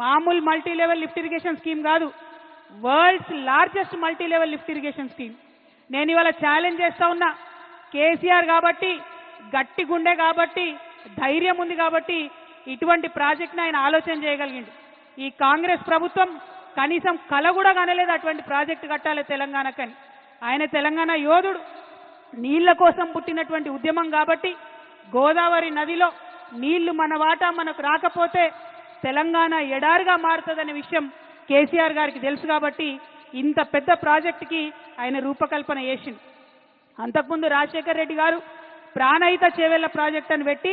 మామూలు multi level lift irrigation scheme కాదు. World's largest multi level lift irrigation scheme. నేను ఇవాళ ఛాలెంజ్ చేస్తా ఉన్నా. కేసీఆర్ కాబట్టి గట్టి గుండె కాబట్టి ధైర్యం ఉంది కాబట్టి ఇటువంటి ప్రాజెక్ట్ని ఆయన ఆలోచన చేయగలిగిండు. ఈ కాంగ్రెస్ ప్రభుత్వం కనీసం కల కూడా కనలేదు అటువంటి ప్రాజెక్టు కట్టాలి తెలంగాణకని. ఆయన తెలంగాణ యోధుడు. నీళ్ళ కోసం పుట్టినటువంటి ఉద్యమం కాబట్టి గోదావరి నదిలో నీళ్ళు మన వాటా మనకు రాకపోతే తెలంగాణ ఎడారిగా మారుతుందనే విషయం కేసీఆర్ గారికి తెలుసు కాబట్టి ఇంత పెద్ద ప్రాజెక్టుకి ఆయన రూపకల్పన చేసిండు. అంతకుముందు రాజశేఖర్ రెడ్డి గారు ప్రాణహిత చేవెళ్ళ ప్రాజెక్ట్ అని పెట్టి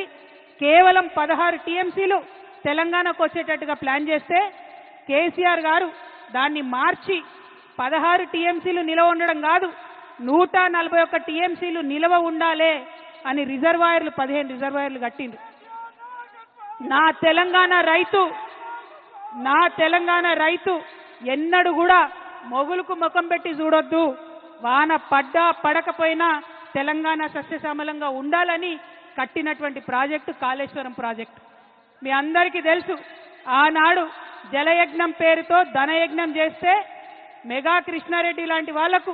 కేవలం పదహారు టీఎంసీలు తెలంగాణకు వచ్చేటట్టుగా ప్లాన్ చేస్తే కేసీఆర్ గారు దాన్ని మార్చి పదహారు టీఎంసీలు నిలవ ఉండడం కాదు నూట నలభై ఒక్క టీఎంసీలు నిలవ ఉండాలే అని రిజర్వాయర్లు పదిహేను రిజర్వాయర్లు కట్టింది నా తెలంగాణ రైతు నా తెలంగాణ రైతు ఎన్నడు కూడా మొగులకు ముఖం పెట్టి చూడొద్దు. వాన పడ్డా పడకపోయినా తెలంగాణ సస్యశ్యామలంగా ఉండాలని కట్టినటువంటి ప్రాజెక్టు కాళేశ్వరం ప్రాజెక్టు. మీ అందరికీ తెలుసు ఆనాడు జలయజ్ఞం పేరుతో ధనయజ్ఞం చేస్తే మెగా కృష్ణారెడ్డి లాంటి వాళ్ళకు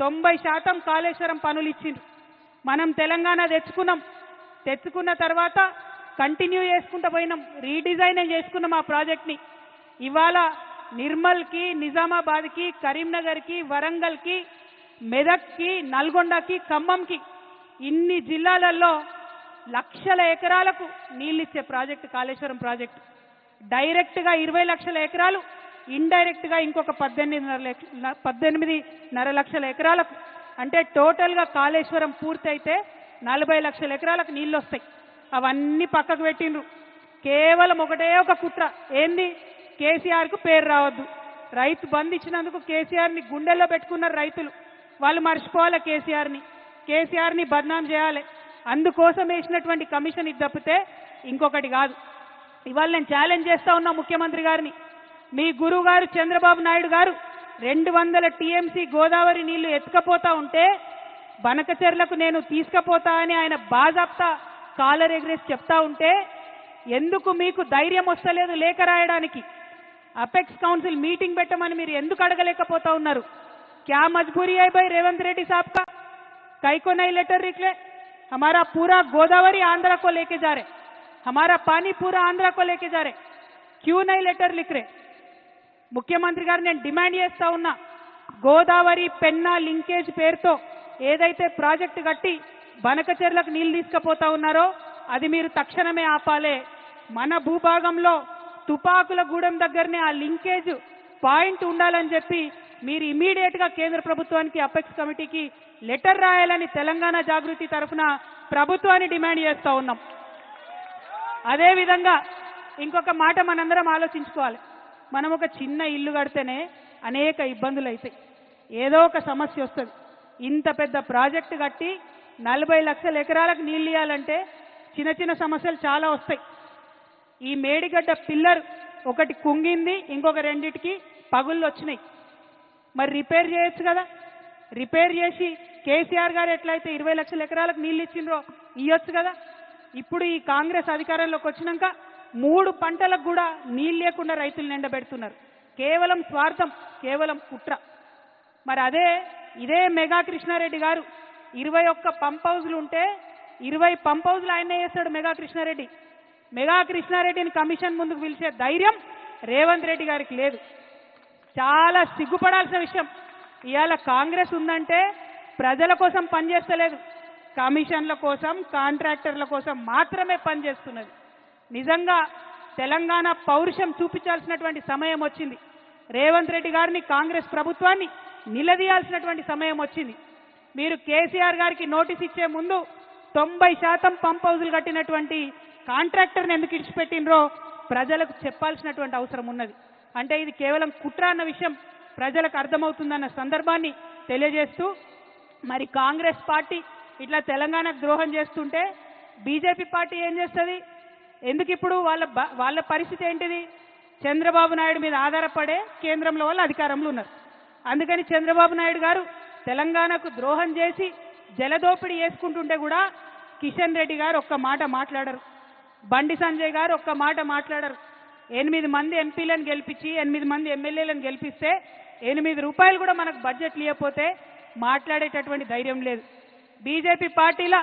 తొంభై శాతం కాళేశ్వరం పనులు ఇచ్చిండ్రు మనం తెలంగాణ తెచ్చుకున్నాం. తెచ్చుకున్న తర్వాత కంటిన్యూ చేసుకుంటూ పోయినాం. రీడిజైన్ చేసుకున్నాం ఆ ప్రాజెక్ట్ని ఇవాళ నిర్మల్కి నిజామాబాద్కి కరీంనగర్కి వరంగల్కి మెదక్కి నల్గొండకి ఖమ్మంకి ఇన్ని జిల్లాలలో లక్షల ఎకరాలకు నీళ్ళిచ్చే ప్రాజెక్టు కాళేశ్వరం ప్రాజెక్టు డైరెక్ట్గా ఇరవై లక్షల ఎకరాలు ఇండైరెక్ట్గా ఇంకొక పద్దెనిమిదిన్నర పద్దెనిమిదిన్నర లక్షల ఎకరాలకు. అంటే టోటల్గా కాళేశ్వరం పూర్తయితే నలభై లక్షల ఎకరాలకు నీళ్ళు వస్తాయి అవన్నీ పక్కకు పెట్టిండ్రు. కేవలం ఒకటే ఒక కుట్ర. ఏంది? కేసీఆర్కు పేరు రావద్దు. రైతు బంద్ ఇచ్చినందుకు కేసీఆర్ని గుండెల్లో పెట్టుకున్నారు రైతులు. వాళ్ళు మర్చిపోవాలి కేసీఆర్ని? కేసీఆర్ని బద్నాం చేయాలి. అందుకోసం వేసినటువంటి కమిషన్ ఇది తప్పితే ఇంకొకటి కాదు. ఇవాళ నేను ఛాలెంజ్ చేస్తా ఉన్నా ముఖ్యమంత్రి గారిని. మీ గురువు గారు చంద్రబాబు నాయుడు గారు రెండు వందల టీఎంసీ గోదావరి నీళ్ళు ఎత్తుకపోతా ఉంటే బనకచెర్లకు నేను తీసుకపోతా అని ఆయన బాజాప్తా. కాలర్ ఎగ్రేసి చెప్తా ఉంటే ఎందుకు మీకు ధైర్యం వస్తలేదు లేఖ రాయడానికి అపెక్స్ కౌన్సిల్ మీటింగ్ పెట్టమని మీరు ఎందుకు అడగలేకపోతా ఉన్నారు क्या मजबूरी है भाई रेवंत रेड्डी साहब का कई को नहीं लेटर निकले हमारा पूरा गोदावरी आंध्रा को लेके जा रहे हमारा पानी पूरा आंध्रा को लेके जा रहे क्यों नहीं लेटर लिख रहे ముఖ్యమంత్రి గారు నేను డిమాండ్ చేస్తా ఉన్నా గోదావరి పెన్నా లింకేజ్ పేరుతో ఏదైతే ప్రాజెక్టు కట్టి బనకచెర్లకు నీళ్ళు తీసుకుపోతా ఉన్నారో అది మీరు తక్షణమే ఆపాలే. మన భూభాగంలో తుపాకుల గూడెం దగ్గరనే ఆ లింకేజ్ పాయింట్ ఉండాలని చెప్పి మీరు ఇమీడియట్గా కేంద్ర ప్రభుత్వానికి అపెక్స్ కమిటీకి లెటర్ రాయాలని తెలంగాణ జాగృతి తరఫున ప్రభుత్వాన్ని డిమాండ్ చేస్తూ ఉన్నాం. అదేవిధంగా ఇంకొక మాట మనందరం ఆలోచించుకోవాలి. మనం ఒక చిన్న ఇల్లు కడితేనే అనేక ఇబ్బందులు అవుతాయి ఏదో ఒక సమస్య వస్తుంది. ఇంత పెద్ద ప్రాజెక్టు కట్టి నలభై లక్షల ఎకరాలకు నీళ్ళు ఇవ్వాలంటే చిన్న చిన్న సమస్యలు చాలా వస్తాయి. ఈ మేడిగడ్డ పిల్లర్ ఒకటి కుంగింది ఇంకొక రెండిటికి పగుళ్ళు వచ్చినాయి. మరి రిపేర్ చేయొచ్చు కదా? రిపేర్ చేసి కేసీఆర్ గారు ఎట్లయితే ఇరవై లక్షల ఎకరాలకు నీళ్ళు ఇచ్చిండ్రో ఇవ్వచ్చు కదా? ఇప్పుడు ఈ కాంగ్రెస్ అధికారంలోకి వచ్చినాక మూడు పంటలకు కూడా నీళ్ళు లేకుండా రైతులు నిండబెడుతున్నారు. కేవలం స్వార్థం కేవలం కుట్ర. మరి అదే ఇదే మెగా కృష్ణారెడ్డి గారు ఇరవై ఒక్క పంప్ హౌజ్లు ఉంటే ఇరవై పంప్ హౌజ్లు ఆయనే చేస్తాడు మెగా కృష్ణారెడ్డి మెగా కృష్ణారెడ్డిని కమిషన్ ముందుకు పిలిచే ధైర్యం రేవంత్ రెడ్డి గారికి లేదు. చాలా సిగ్గుపడాల్సిన విషయం. ఇవాళ కాంగ్రెస్ ఉందంటే ప్రజల కోసం పనిచేస్తలేదు కమిషన్ల కోసం కాంట్రాక్టర్ల కోసం మాత్రమే పనిచేస్తున్నది నిజంగా తెలంగాణ పౌరుషం చూపించాల్సినటువంటి సమయం వచ్చింది. రేవంత్ రెడ్డి గారిని కాంగ్రెస్ ప్రభుత్వాన్ని నిలదీయాల్సినటువంటి సమయం వచ్చింది. మీరు కేసీఆర్ గారికి నోటీస్ ఇచ్చే ముందు తొంభై శాతం పంప్ హౌజులు కట్టినటువంటి కాంట్రాక్టర్ని ఎందుకు ఇడిచిపెట్టినరో ప్రజలకు చెప్పాల్సినటువంటి అవసరం ఉన్నది. అంటే ఇది కేవలం కుట్ర అన్న విషయం ప్రజలకు అర్థమవుతుందన్న సందర్భాన్ని తెలియజేస్తూ మరి కాంగ్రెస్ పార్టీ ఇట్లా తెలంగాణకు ద్రోహం చేస్తుంటే బీజేపీ పార్టీ ఏం చేస్తుంది? ఎందుకు ఇప్పుడు వాళ్ళ వాళ్ళ పరిస్థితి ఏంటిది? చంద్రబాబు నాయుడు మీద ఆధారపడే కేంద్రంలో వాళ్ళు అధికారంలో ఉన్నారు. అందుకని చంద్రబాబు నాయుడు గారు తెలంగాణకు ద్రోహం చేసి జలదోపిడీ వేసుకుంటుంటే కూడా కిషన్ రెడ్డి గారు ఒక్క మాట మాట్లాడరు. బండి సంజయ్ గారు ఒక్క మాట మాట్లాడరు. ఎనిమిది మంది ఎంపీలను గెలిపించి ఎనిమిది మంది ఎమ్మెల్యేలను గెలిపిస్తే ఎనిమిది రూపాయలు కూడా మనకు బడ్జెట్ లేకపోతే మాట్లాడేటటువంటి ధైర్యం లేదు. బీజేపీ పార్టీల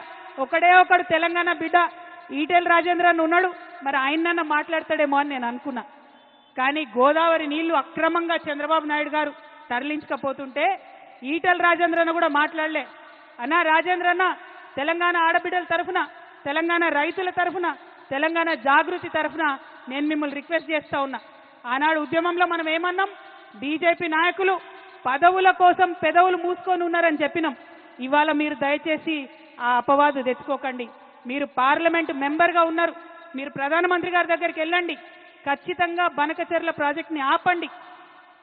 ఒకడే ఒకడు తెలంగాణ బిడ్డ ఈటెల రాజేంద్రన్ ఉన్నాడు. మరి ఆయనన్న మాట్లాడతాడేమో అని నేను అనుకున్నా. కానీ గోదావరి నీళ్ళు అక్రమంగా చంద్రబాబు నాయుడు గారు తరలించకపోతుంటే ఈటల రాజేంద్రన్న కూడా మాట్లాడలే. అన్నా రాజేంద్రన్న తెలంగాణ ఆడబిడ్డల తరఫున తెలంగాణ రైతుల తరఫున తెలంగాణ జాగృతి తరఫున నేను మిమ్మల్ని రిక్వెస్ట్ చేస్తా ఉన్నా. ఆనాడు ఉద్యమంలో మనం ఏమన్నాం? బీజేపీ నాయకులు పదవుల కోసం పెదవులు మూసుకొని ఉన్నారని చెప్పినాం. ఇవాళ మీరు దయచేసి ఆ అపవాదు తెచ్చుకోకండి. మీరు పార్లమెంట్ మెంబర్గా ఉన్నారు. మీరు ప్రధానమంత్రి గారి దగ్గరికి వెళ్ళండి. ఖచ్చితంగా బనకచెర్ల ప్రాజెక్ట్ని ఆపండి.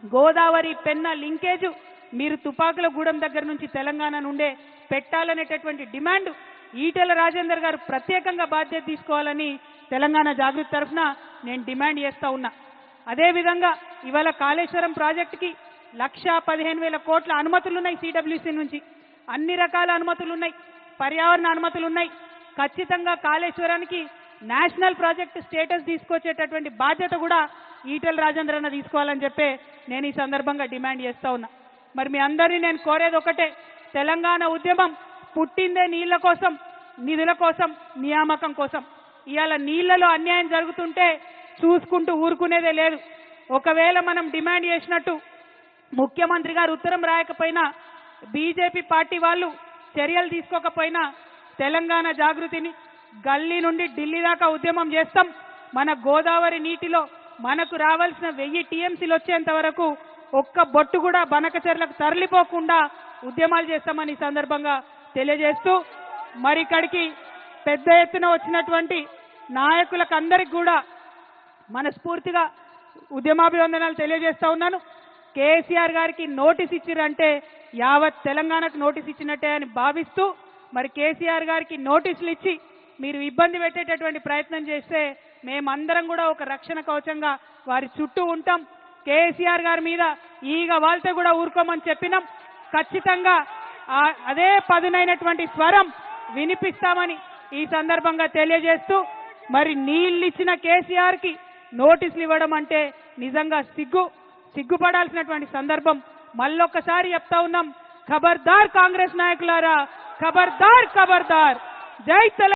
గోదావరి పెన్న లింకేజు మీరు తుపాకుల గూడెం దగ్గర నుంచి తెలంగాణ నుండే పెట్టాలనేటటువంటి డిమాండ్ ఈటెల రాజేందర్ గారు ప్రత్యేకంగా బాధ్యత తీసుకోవాలని తెలంగాణ జాగృతి తరఫున నేను డిమాండ్ చేస్తా ఉన్నా. అదేవిధంగా ఇవాళ కాళేశ్వరం ప్రాజెక్టుకి లక్ష పదిహేను వేల కోట్ల అనుమతులు ఉన్నాయి సిడబ్ల్యూసీ నుంచి. అన్ని రకాల అనుమతులు ఉన్నాయి పర్యావరణ అనుమతులు ఉన్నాయి ఖచ్చితంగా కాళేశ్వరానికి నేషనల్ ప్రాజెక్ట్ స్టేటస్ తీసుకొచ్చేటటువంటి బాధ్యత కూడా ఈటెల రాజేంద్రన్న తీసుకోవాలని చెప్పే నేను ఈ సందర్భంగా డిమాండ్ చేస్తా ఉన్నా. మరి మీ అందరినీ నేను కోరేది ఒకటే తెలంగాణ ఉద్యమం పుట్టిందే నీళ్ళ కోసం నిధుల కోసం నియామకం కోసం. ఇవాళ నీళ్ళలో అన్యాయం జరుగుతుంటే చూసుకుంటూ ఊరుకునేదే లేదు. ఒకవేళ మనం డిమాండ్ చేసినట్టు ముఖ్యమంత్రి గారు ఉత్తరం రాయకపోయినా బీజేపీ పార్టీ వాళ్ళు చర్యలు తీసుకోకపోయినా తెలంగాణ జాగృతిని గల్లీ నుండి ఢిల్లీ దాకా ఉద్యమం చేస్తాం. మన గోదావరి నీటిలో మనకు రావాల్సిన వెయ్యి టీఎంసీలు వచ్చేంత వరకు ఒక్క బొట్టు కూడా బనకచెర్లకు తరలిపోకుండా ఉద్యమాలు చేస్తామని ఈ సందర్భంగా తెలియజేస్తూ మరి ఇక్కడికి పెద్ద ఎత్తున వచ్చినటువంటి నాయకులకు అందరికి కూడా మనస్ఫూర్తిగా ఉద్యమాభివందనాలు తెలియజేస్తా ఉన్నాను. కేసీఆర్ గారికి నోటీస్ ఇచ్చిరంటే యావత్ తెలంగాణకు నోటీస్ ఇచ్చినట్టే అని భావిస్తూ మరి కేసీఆర్ గారికి నోటీసులు ఇచ్చి మీరు ఇబ్బంది పెట్టేటటువంటి ప్రయత్నం చేస్తే మేమందరం కూడా ఒక రక్షణ కవచంగా వారి చుట్టూ ఉంటాం. కేసీఆర్ గారి మీద ఈగ వాళ్తే కూడా ఊరుకోమని చెప్పినాం. ఖచ్చితంగా అదే పదునైనటువంటి స్వరం వినిపిస్తామని ఈ సందర్భంగా తెలియజేస్తూ మరి నీళ్ళు ఇచ్చిన కేసీఆర్కి నోటీసులు ఇవ్వడం అంటే నిజంగా సిగ్గు సిగ్గుపడాల్సినటువంటి సందర్భం. మళ్ళొక్కసారి చెప్తా ఉన్నాం ఖబర్దార్ కాంగ్రెస్ నాయకులారా ఖబర్దార్ ఖబర్దార్. జై తెలంగాణ.